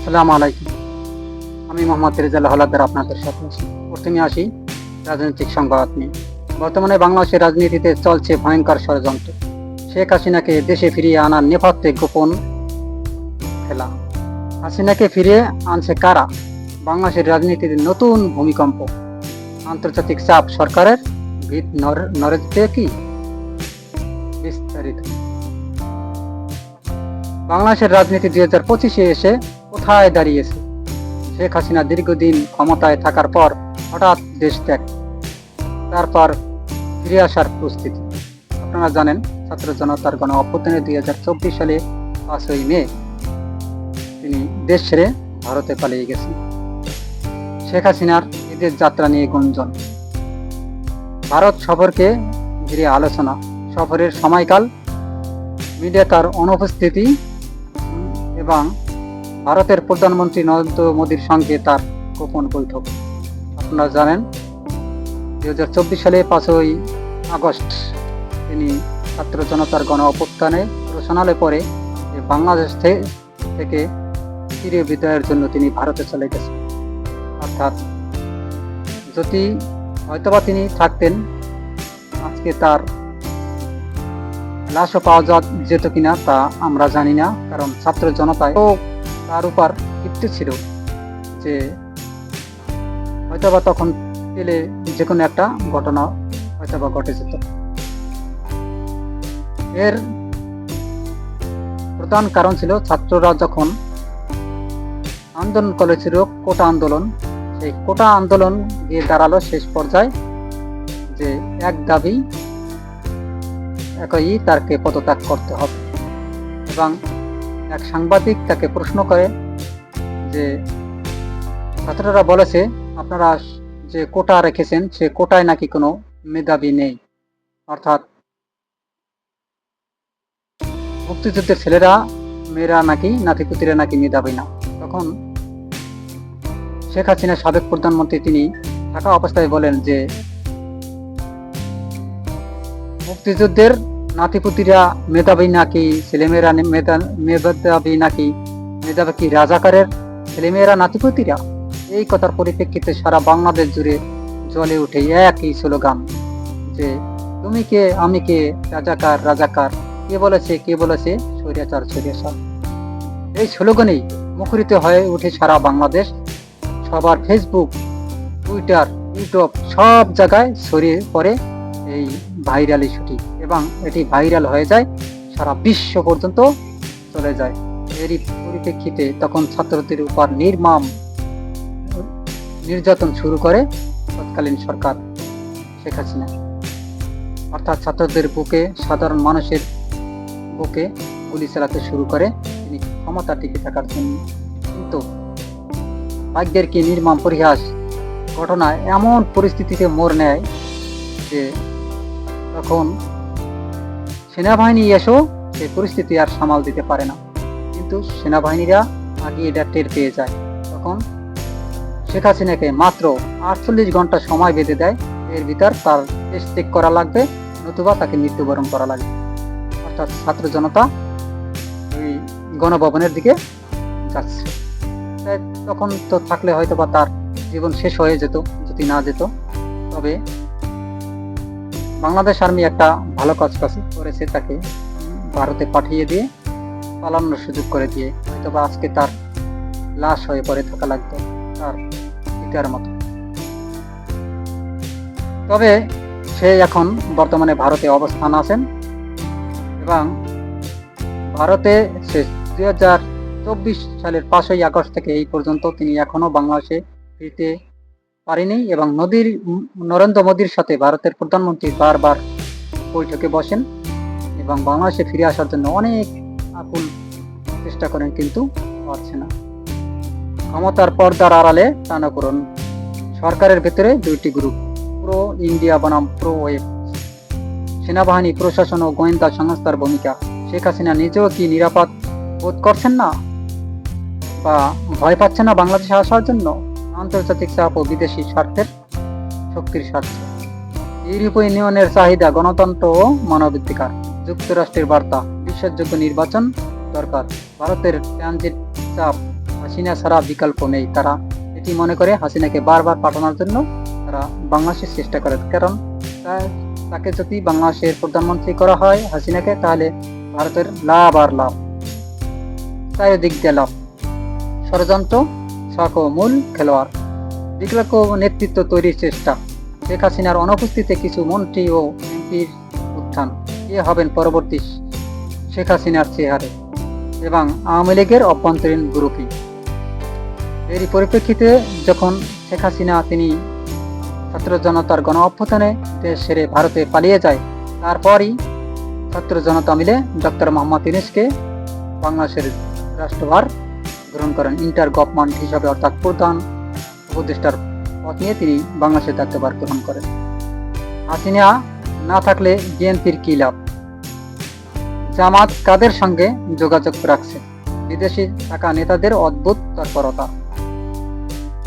আসসালামু আলাইকুম। আমি মোহাম্মদ রেজাল হলাদার আপনাদের সাথে আছি প্রথমে আসি রাজনৈতিক সংবাদ নিয়ে। বর্তমানে বাংলাদেশের রাজনীতিতে চলছে ভয়ঙ্কর ষড়যন্ত্র। শেখ হাসিনাকে দেশে ফিরিয়ে আনার নেপথ্যে গোপন খেলা। হাসিনাকে ফিরিয়ে আনছে কারা? বাংলাদেশের রাজনীতিতে নতুন ভূমিকম্প। আন্তর্জাতিক চাপ সরকারের ভিত নড়ে কি? বিস্তারিত। বাংলাদেশের রাজনীতি দুই হাজার পঁচিশে এসে কোথায় দাঁড়িয়েছে? শেখ হাসিনা দীর্ঘদিন ক্ষমতায় থাকার পর হঠাৎ দেশ ত্যাগ, তারপর ফিরে আসার প্রস্তুতি। আপনারা জানেন, ছাত্র জনতার গণ অভ্যুত্থানে দুই হাজার চব্বিশ সালে পাঁচই মে তিনি দেশ ছেড়ে ভারতে পালিয়ে গেছেন। শেখ হাসিনার ঈদের যাত্রা নিয়ে গুঞ্জন। ভারত সফরকে ঘিরে আলোচনা। সফরের সময়কাল, মিডিয়া তার অনুপস্থিতি এবং ভারতের প্রধানমন্ত্রী নরেন্দ্র মোদীর সঙ্গে তার গোপন বৈঠক। আপনারা জানেন, দুই হাজার চব্বিশ সালে পাঁচই আগস্ট তিনি ছাত্র জনতার গণ অভ্যুত্থানে ঘোষণালে পরে বাংলাদেশ থেকে চির বিদায়ের জন্য তিনি ভারতে চলে গেছেন। অর্থাৎ যদি হয়তোবা তিনি থাকতেন, আজকে তার লাশও পাওয়া যেত কিনা তা আমরা জানি না, কারণ ছাত্র জনতায় তার উপর ক্ষিপ্ত ছিল যে হয়তোবা তখন পেলে যে কোনো একটা ঘটনা হয়তোবা ঘটে যেত। এর প্রধান কারণ ছিল ছাত্ররা যখন আন্দোলন করেছিল, কোটা আন্দোলন, সেই কোটা আন্দোলন গিয়ে দাঁড়াল শেষ পর্যায়ে যে এক দাবি, একই তারকে পদত্যাগ করতে হবে এবং এক সাংবাদিক তাকে প্রশ্ন করে যে, ছাত্ররা বলেছে, আপনারা যে কোটা রেখেছেন, সে কোটায় নাকি কোনো মেধাবী নেই। অর্থাৎ মুক্তিযুদ্ধের ছেলেরা, মেয়েরা নাকি নাতিপুতিরা নাকি মেধাবী না। তখন শেখ হাসিনা সাবেক প্রধানমন্ত্রী তিনি থাকা অবস্থায় বলেন যে, মুক্তিযুদ্ধের নাতিপুতিরা, মেধাবী নাকি ছেলেমেয়েরা মেধাবী নাকি মেধাবী কি রাজাকারের ছেলেমেয়েরা, নাতিপুতিরা? এই কথার পরিপ্রেক্ষিতে সারা বাংলাদেশ জুড়ে জ্বলে উঠে একই স্লোগান যে, তুমি কে? আমি কে? রাজাকার রাজাকার। কে বলেছে কে বলেছে? স্বৈরাচার স্বৈরাচার। এই স্লোগানেই মুখরিত হয়ে উঠে সারা বাংলাদেশ। সবার ফেসবুক টুইটার ইউটিউব সব জায়গায় ছড়িয়ে পড়ে এই ভাইরাল ইস্যুটি এবং এটি ভাইরাল হয়ে যায়, সারা বিশ্ব পর্যন্ত চলে যায়। এরই পরিপ্রেক্ষিতে তখন ছাত্রদের উপর নির্মম নির্যাতন শুরু করে তৎকালীন সরকার শেখ হাসিনা। অর্থাৎ ছাত্রদের বুকে, সাধারণ মানুষের বুকে গুলি চালাতে শুরু করে, তিনি ক্ষমতা টিকে থাকার জন্য কিন্তু ভাগ্যের কি নির্মম পরিহাস ঘটনা এমন পরিস্থিতিতে মোড় নেয় যে তখন সেনাবাহিনী এসেও সেই পরিস্থিতি আর সামাল দিতে পারে না। কিন্তু সেনাবাহিনীরা আগে এটা টের পেয়ে যায়। তখন শেখ হাসিনাকে মাত্র আটচল্লিশ ঘণ্টা সময় বেঁধে দেয়। এর ভিতর তার দেশ ত্যাগ করা লাগবে, নতুবা তাকে মৃত্যুবরণ করা লাগবে। অর্থাৎ ছাত্র জনতা ওই গণভবনের দিকে যাচ্ছে। তাই তখন তো থাকলে হয়তো বা তার জীবন শেষ হয়ে যেত, যদি না যেত। তবে বাংলাদেশ আর্মি একটা ভালো কাজ করেছে তাকে ভারতে পাঠিয়ে দিয়ে, পালানোর সুযোগ করে দিয়ে। হয়তো বা আজকে তার লাশ হয়ে পড়ে থাকা লাগতো তার পিতার মতো। তবে সে এখন বর্তমানে ভারতে অবস্থান আছেন এবং ভারতে সে দুই হাজার চব্বিশ সালের পাঁচই আগস্ট থেকে এই পর্যন্ত তিনি এখনও বাংলাদেশে ফিরতে পারেনি এবং নদীর, নরেন্দ্র মোদীর সাথে ভারতের প্রধানমন্ত্রী বারবার বৈঠকে বসেন এবং বাংলাদেশে ফিরে আসার জন্য অনেক আকুল চেষ্টা করেন কিন্তু পারছে না। ক্ষমতার পর্দার আড়ালে টানাকরণ সরকারের ভেতরে দুইটি গ্রুপ প্রো ইন্ডিয়া বনাম প্রো ওয়েব সেনাবাহিনী, প্রশাসন ও গোয়েন্দা সংস্থার ভূমিকা। শেখ হাসিনা নিজেও কি নিরাপদ বোধ করছেন না? বা ভয় পাচ্ছে না বাংলাদেশে আসার জন্য? আন্তর্জাতিক চাপ ও বিদেশি স্বার্থের শক্তির স্বার্থ। ইউরোপীয় ইউনিয়নের চাহিদা গণতন্ত্র ও মানবাধিকার, যুক্তরাষ্ট্রের বার্তা, বিশ্বাসযোগ্য নির্বাচন দরকার। ভারতের ট্রানজিট চাপ হাসিনা ছাড়া বিকল্প নেই। তারা এটি মনে করে হাসিনাকে বারবার পাঠানোর জন্য তারা বাংলাদেশের চেষ্টা করে। কারণ তাকে যদি বাংলাদেশের প্রধানমন্ত্রী করা হয় হাসিনাকে, তাহলে ভারতের লাভ আর লাভ তাই দিক দিয়ে লাভ। ষড়যন্ত্র ও মূল খেলোয়াড়। বিকল্প নেতৃত্ব তৈরির চেষ্টা। শেখ হাসিনার অনুপস্থিতিতে কিছু মন্ত্রী ও এমপির উত্থান। কে হবেন পরবর্তী শেখ হাসিনার চেহারে এবং আওয়ামী লীগের অভ্যন্তরীণ গ্রুপই এরই পরিপ্রেক্ষিতে যখন শেখ হাসিনা তিনি ছাত্র জনতার গণ অভ্যুত্থানে দেশ সেরে ভারতে পালিয়ে যায়, তারপরই ছাত্র জনতা মিলে ডক্টর মোহাম্মদ ইউনুসকে বাংলাদেশের রাষ্ট্রভার গ্রহণ করেন। ইন্টার গভর্নমেন্ট হিসাবে অর্থাৎ প্রধান উপদেষ্টার পদ নিয়ে তিনি বাংলাদেশের দায়িত্বভার গ্রহণ করেন। হাসিনা না থাকলে বিএনপির কি লাভ? জামাত কাদের সঙ্গে যোগাযোগ রাখছে? বিদেশি থাকা নেতাদের অদ্ভুত তৎপরতা।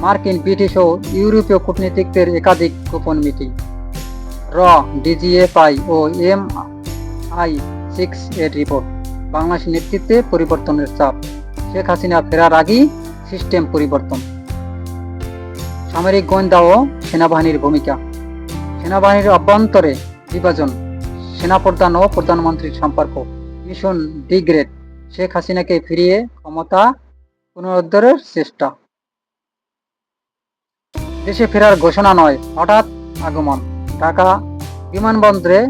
মার্কিন, ব্রিটিশ ও ইউরোপীয় কূটনীতিকদের একাধিক গোপন মিটিং। র, ডিজিএফআই ও এম আই সিক্স এর রিপোর্ট। বাংলাদেশ নেতৃত্বে পরিবর্তনের চাপ। শেখ হাসিনা ফেরার আগেই সিস্টেম পরিবর্তন। সামরিক গোয়েন্দা ও সেনাবাহিনীর ভূমিকা। সেনাবাহিনীর অভ্যন্তরে বিভাজন, সেনাপ্রধান ও প্রধানমন্ত্রীর সম্পর্ক। মিশন ডিগ্রেড, শেখ হাসিনাকে ফিরিয়ে ক্ষমতা পুনরুদ্ধারের চেষ্টা। দেশে ফেরার ঘোষণা নয়, হঠাৎ আগমন। ঢাকা বিমানবন্দরে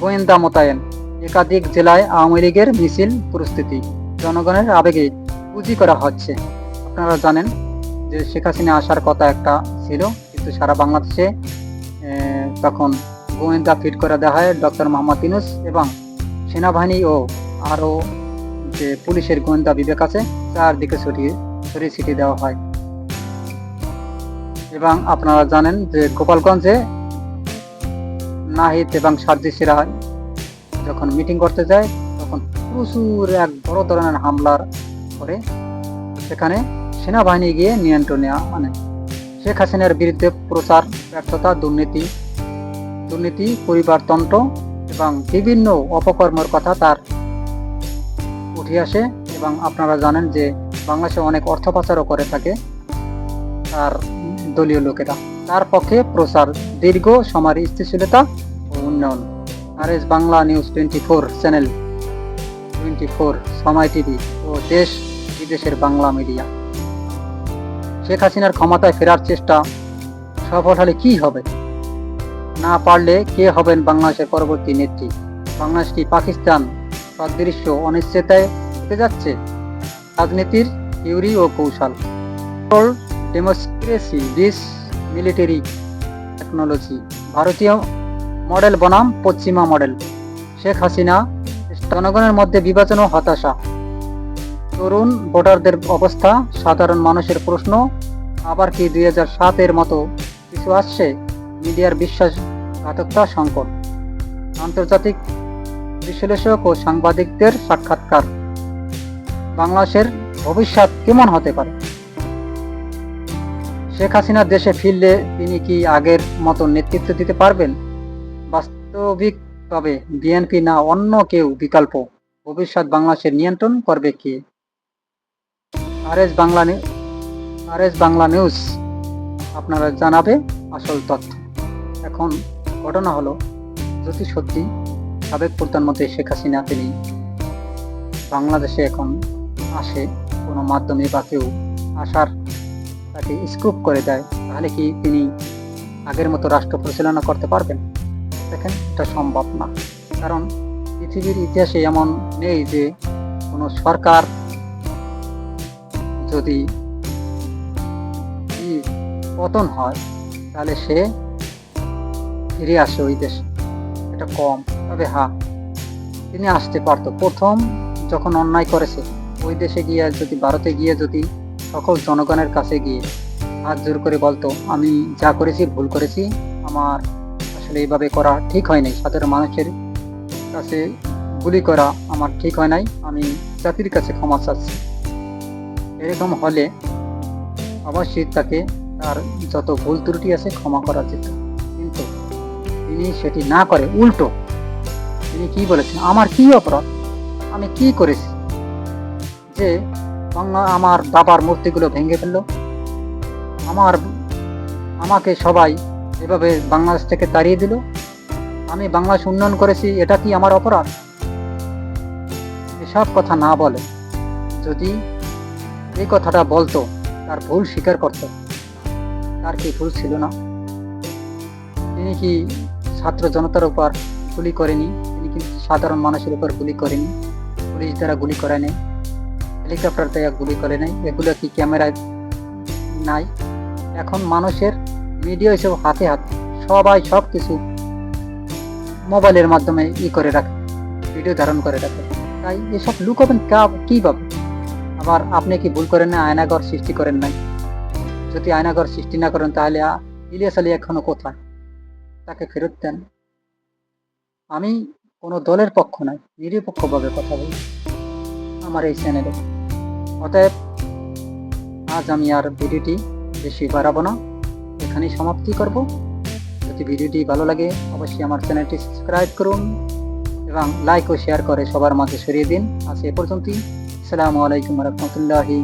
গোয়েন্দা মোতায়েন, একাধিক জেলায় আওয়ামী লীগের মিছিল প্রস্তুতি জনগণের আবেগে পুঁজি করা হচ্ছে। আপনারা জানেন যে শেখ হাসিনা আসার কথা একটা ছিল, কিন্তু সারা বাংলাদেশে তখন গোয়েন্দা ফিট করে দেওয়া হয় ডক্টর মোহাম্মদ ইউনুস এবং সেনাবাহিনী ও আরও যে পুলিশের গোয়েন্দা বিবেক আছে, চারদিকে ছড়িয়ে ছড়িয়ে ছিটিয়ে দেওয়া হয়। এবং আপনারা জানেন যে গোপালগঞ্জে নাহিদ এবং সার্জিসিরা যখন মিটিং করতে যায়, তখন প্রচুর এক বড় ধরনের হামলার করে। সেখানে সেনাবাহিনী গিয়ে নিয়ন্ত্রণে মানে শেখ হাসিনার বিরুদ্ধে প্রচার, ব্যর্থতা, দুর্নীতি দুর্নীতি, পরিবারতন্ত্র এবং বিভিন্ন অপকর্মের কথা তার উঠে আসে এবং আপনারা জানেন যে বাংলাদেশে অনেক অর্থ পাচারও করে থাকে তার দলীয় লোকেরা। তার পক্ষে প্রচার দীর্ঘ সমার স্থিতিশীলতা ও উন্নয়ন। R S Bangla news twenty four channel. Twenty four, Somoy TV ও দেশ বিদেশের বাংলা মিডিয়া। শেখ হাসিনার ক্ষমতায় ফেরার চেষ্টা সফল হলে কি হবে? না পারলে কে হবেন বাংলাদেশের পরবর্তী নেত্রী? বাংলাদেশ কি পাকিস্তান? সদৃশ্য অনিশ্চয়তায় হতে যাচ্ছে? রাজনীতির থিওরি ও কৌশল। ডেমোক্রেসি ডিস মিলিটারি টেকনোলজি ভারতীয় মডেল বনাম পশ্চিমা মডেল। শেখ হাসিনা জনগণের মধ্যে বিভাজন ও হতাশা। তরুণ ভোটারদের অবস্থা, সাধারণ মানুষের প্রশ্ন, আবার কি দুই হাজার সাতের মতো কিছু আসছে? মিডিয়ার বিশ্বাসঘাতকতা সংকট। আন্তর্জাতিক বিশ্লেষক ও সাংবাদিকদের সাক্ষাৎকার। বাংলাদেশের ভবিষ্যৎ কেমন হতে পারে? শেখ হাসিনা দেশে ফিরলে তিনি কি আগের মতো নেতৃত্ব দিতে পারবেন? বাস্তবিকভাবে বিএনপি না অন্য কেউ বিকল্প। ভবিষ্যৎ বাংলাদেশের নিয়ন্ত্রণ করবে কে? R S Bangla R S Bangla news. আপনারা জানাবে আসল তথ্য। এখন ঘটনা হলো, যদি সত্যি সাবেক প্রধানমন্ত্রী শেখ হাসিনা তিনি বাংলাদেশে এখন আসে, কোনো মাধ্যমে বা কেউ আসার তাকে স্কুপ করে দেয়, তাহলে কি তিনি আগের মতো রাষ্ট্র পরিচালনা করতে পারবেন? দেখেন, এটা সম্ভব না। কারণ পৃথিবীর ইতিহাসে এমন নেই যে কোনো সরকার যদি পতন হয়, তাহলে সে ফিরে আসে ওই দেশে। এটা কম, তবে হ্যাঁ তিনি আসতে পারতো। প্রথম যখন অন্যায় করেছে, ওই দেশে গিয়ে যদি, ভারতে গিয়ে যদি সকল জনগণের কাছে গিয়ে হাত জোর করে বলতো, আমি যা করেছি, ভুল করেছি, আমার আসলে এইভাবে করা ঠিক হয় নাই। সাধারণ মানুষের কাছে গুলি করা আমার ঠিক হয় নাই। আমি জাতির কাছে ক্ষমা চাচ্ছি। এরকম হলে অবশ্যই তাকে তার যত ভুল ত্রুটি আছে ক্ষমা করা যেত কিন্তু তিনি সেটি না করে উল্টো তিনি কি বলেছেন, আমার কি অপরাধ? আমি কি করেছি যে আমার বাবার মূর্তিগুলো ভেঙে ফেলল? আমার, আমাকে সবাই এভাবে বাংলাদেশ থেকে তাড়িয়ে দিল। আমি বাংলাদেশ উন্নয়ন করেছি, এটা কি আমার অপরাধ? এসব কথা না বলে, যদি এই কথাটা বলতো, তার ভুল স্বীকার করতো। তার কি ভুল ছিল না? তিনি কি ছাত্র জনতার উপর গুলি করেনি? তিনি কি সাধারণ মানুষের উপর গুলি করেনি? পুলিশ দ্বারা গুলি করে নেই? হেলিকপ্টার দ্বারা গুলি করে নেই? এগুলো কি ক্যামেরায় নাই? এখন মানুষের মিডিয়া এসব হাতে হাতে সবাই সব কিছু মোবাইলের মাধ্যমে ই করে রাখে ভিডিও ধারণ করে রাখে। তাই এসব লুকাবেন কা- কীভাবে আবার আপনি কি ভুল করেন না? আয়নাঘর সৃষ্টি করেন নাই? যদি আয়নাঘর সৃষ্টি না করেন, তাহলে ইলিয়াস আলী এখনও কোথায়? তাকে ফেরত দেন। আমি কোনো দলের পক্ষ নয়, নিরপেক্ষভাবে কথা বলি আমার এই চ্যানেলে অতএব আজ আমি আর ভিডিওটি বেশি বাড়াবো না। এখানেই সমাপ্তি করব। যদি ভিডিওটি ভালো লাগে, অবশ্যই আমার চ্যানেলটি সাবস্ক্রাইব করুন এবং লাইক ও শেয়ার করে সবার মাঝে সরিয়ে দিন। আজ এ পর্যন্তই। আসসালামু আলাইকুম রহমতুল্লাহি